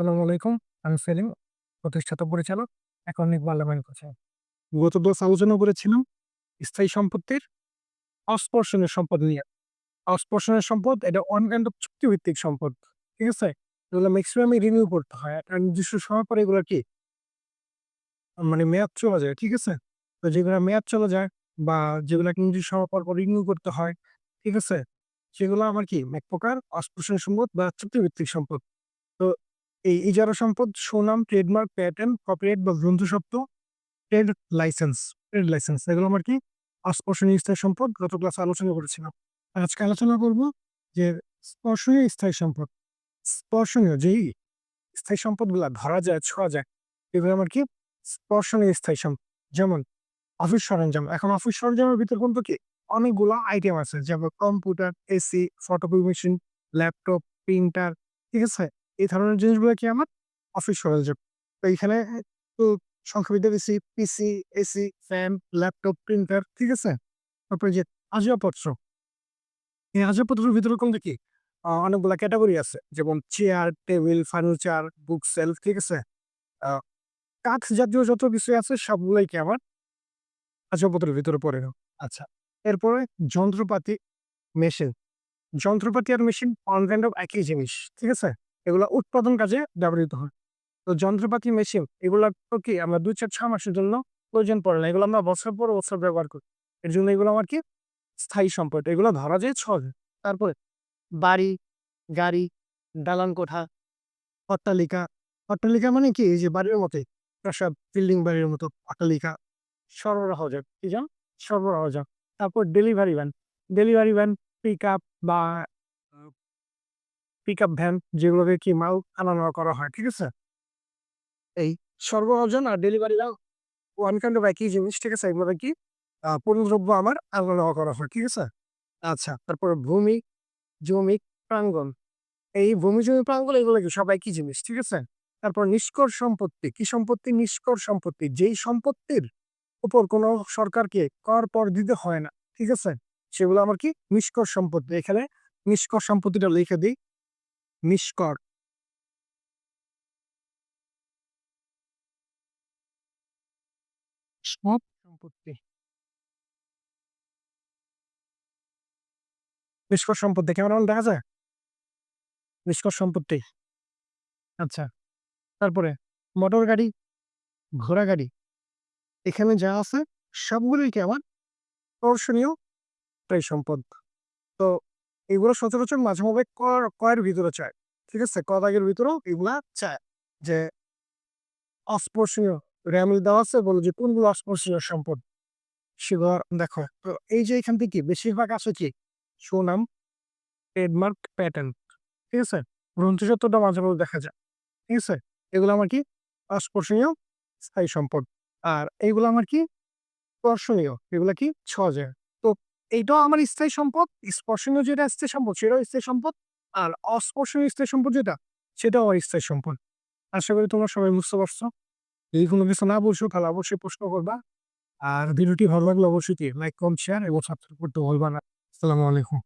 আসসালামু আলাইকুম। আমি সেলিম, প্রতিষ্ঠাতা পরিচালক, একাউন্টিং পার্লামেন্ট কোচে। গত দশ আলোচনা করেছিলাম, স্থায়ী সম্পত্তির অস্পর্শনীয় সম্পদ নিয়ে। অস্পর্শনীয় সম্পদ এটা অন চুক্তিভিত্তিক সম্পদ, ঠিক আছে? এগুলো ম্যাক্সিমামই রিনিউ করতে হয়। একটা নির্দিষ্ট সময় পরে এগুলো কি? মানে মেয়াদ চলে যায়, ঠিক আছে? তো যেগুলো মেয়াদ চলে যায় বা যেগুলো নির্দিষ্ট সময় পর পর রিনিউ করতে হয়, ঠিক আছে? সেগুলো আমার কি? এক প্রকার অস্পর্শনীয় সম্পদ বা চুক্তিভিত্তিক সম্পদ। তো এই ইজারা সম্পদ সুনাম ট্রেডমার্ক প্যাটার্ন কপিরাইট বা গ্রন্থসত্ত্ব ট্রেড লাইসেন্স ট্রেড লাইসেন্স এগুলো আমার কি অস্পর্শনীয় স্থায়ী সম্পদ? গত ক্লাসে আলোচনা করেছিলাম। আজকে আলোচনা করব যে স্পর্শনীয় স্থায়ী সম্পদ, স্পর্শনীয় যেই স্থায়ী সম্পদগুলা ধরা যায়, ছোঁয়া যায়, এগুলো আমার কি স্পর্শনীয় স্থায়ী সম্পদ। যেমন অফিস সরঞ্জাম, এখন অফিস সরঞ্জামের ভিতর কিন্তু কি অনেকগুলো আইটেম আছে, যেমন computer AC photocopy machine laptop printer ঠিক আছে? এই ধরনের জিনিসগুলো কি আমার অফিস সরঞ্জাম তো এইখানে তো সংখ্যাবিদ দিয়েছি PC AC fan laptop printer ঠিক আছে? তারপরে যে আসবাবপত্র। এই আসবাবপত্রের ভিতরে কোনটা কি? অনেকগুলা ক্যাটাগরি আছে, যেমন chair table furniture book shelf ঠিক আছে? কাঠ জাতীয় যত কিছু আছে, সবগুলোই কি আমার আসবাবপত্রের ভিতরে পড়ে আচ্ছা এরপরে যন্ত্রপাতি মেশিন যন্ত্রপাতি আর মেশিন অন কাইন্ড অফ একই জিনিস, ঠিক আছে? এগুলো উৎপাদন কাজে ব্যবহৃত হয়। তো যন্ত্রপাতি, মেশিন এগুলো কি আমরা দুই চার ছ মাসের জন্য প্রয়োজন পড়ে না, এগুলো আমরা বছর পর বছর ব্যবহার করি। এর জন্য এগুলো আমার কি স্থায়ী সম্পদ, এগুলো ধরা যায় সহজে তারপরে বাড়ি, গাড়ি, দালান কোঠা, অট্টালিকা অট্টালিকা মানে কি? এই যে বাড়ির মতে, প্রাসাদ, বিল্ডিং বাড়ির মতো, অট্টালিকা, সরবরাহ যাক কি জান সরবরাহ যাক তারপর delivery van delivery van pick up বা পিক আপ ভ্যান যেগুলোকে কি মাল আনা নেওয়া করা হয়, ঠিক আছে? এই সরবরাহজন আর ডেলিভারি ওয়ান কাইন্ড অফ একই জিনিস, ঠিক আছে? এগুলোকে কি পণ্যদ্রব্য আমার আনা নেওয়া করা হয়, ঠিক আছে? আচ্ছা তারপরে ভূমি, জমি প্রাঙ্গন এই ভূমি, জমি, প্রাঙ্গণ এগুলো কি সব একই জিনিস, ঠিক আছে? তারপর নিষ্কর সম্পত্তি, কি সম্পত্তি? নিষ্কর সম্পত্তি, যেই সম্পত্তির উপর কোনো সরকারকে কর পর দিতে হয় না, ঠিক আছে? সেগুলো আমার কি? নিষ্কর সম্পত্তি। এখানে নিষ্কর সম্পত্তিটা লিখে দিই। নিষ্কর সব সম্পত্তি। নিষ্কর সম্পত্তি কেমন দেখা যায়? নিষ্কর সম্পত্তি। আচ্ছা তারপরে মোটর গাড়ি, ঘোড়া গাড়ি, এখানে যা আছে সবগুলোই কি আমার আকর্ষণীয় প্রায় সম্পদ। তো এগুলো সচরাচর মাঝে মাঝে কর, কয়ের ভিতরে চায়, ঠিক আছে? ক দাগের ভিতরেও এগুলা চায় যে অস্পর্শনীয় র্যামিল দেওয়া আছে বলে যে কোনগুলো অস্পর্শনীয় সম্পদ? সেগুলো দেখো, তো এই যে এখান থেকে বেশিরভাগ আছে কি? সুনাম ট্রেডমার্ক প্যাটার্ন ঠিক আছে? গ্রন্থসত্ত্বটা মাঝে মাঝে দেখা যায়, ঠিক আছে? এগুলো আমার কি? অস্পর্শনীয়, স্থায়ী সম্পদ। আর এইগুলো আমার কি? স্পর্শনীয় এগুলো কি? যায় তো এইটাও আমার স্থায়ী সম্পদ, স্পর্শনীয় যেটা স্থায়ী সম্পদ সেটাও স্থায়ী সম্পদ, আর অস্পর্শনীয় স্থায়ী সম্পদ যেটা সেটাও আমার স্থায়ী সম্পদ। আশা করি তোমরা সবাই বুঝতে পারছ। যদি কোনো কিছু না বলছো তাহলে অবশ্যই প্রশ্ন করবা। আর ভিডিওটি ভালো লাগলে অবশ্যই লাইক কম শেয়ার এবং সাবস্ক্রাইব করতে ভুলবা না। আসসালামু আলাইকুম।